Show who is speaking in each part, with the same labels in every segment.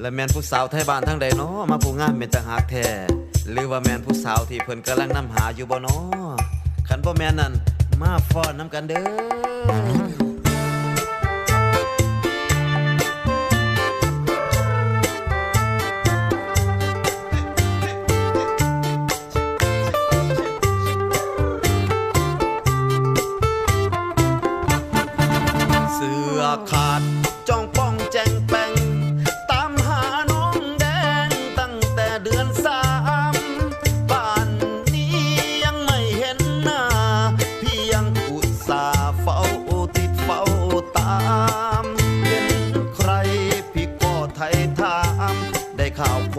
Speaker 1: และแมนผู้สาวไทยบ้านทั้งใดเนาะมาผู้งามเป็นตาหากแท้หรือว่าแมนผู้สาวที่เพิ่นกำลังนำหาอยู่บ่เนาะคันบ่แมนนั่นมาฟ้อนน้ำกันเด้อเสื้อขาด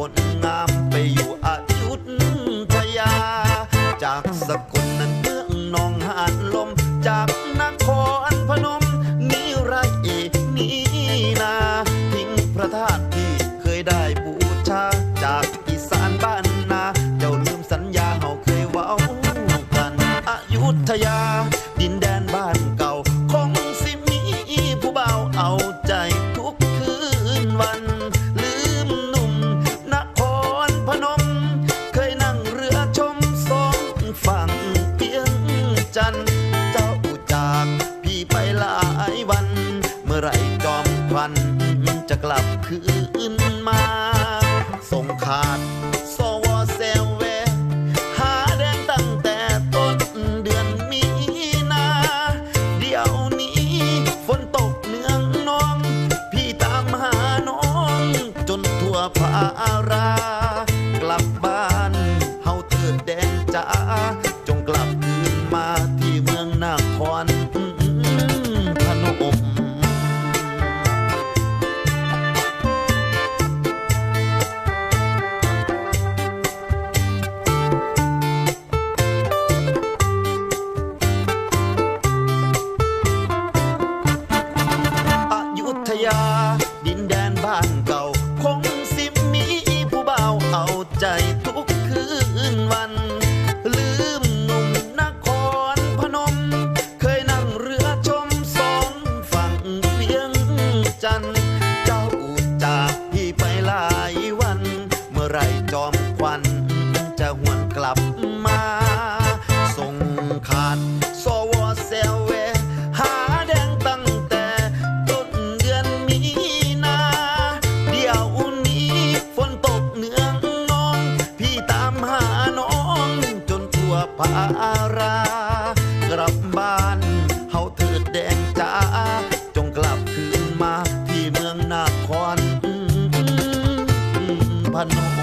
Speaker 1: คนงามไปอยู่อายุทยา จากสกลนั้น อไรจอมควันจะกลับคืนมา ส่งขาดสวเซลเว หาแดงตั้งแต่ต้นเดือนมีนา เดี๋ยวนี้ฝนตกเนืองนอง พี่ตามหาน้อง จนทั่วภาร วันจะหวนกลับมาส่งขาดสวเซลเวหาแดงตั้งแต่ต้นเดือนมีนา เดี๋ยวนี้ฝนตกเนืองนอง พี่ตามหาน้องจนทั่วปารากลับบ้านเฮาเถิดแดงจ้าจงกลับคืนมาที่เมืองนาครพนม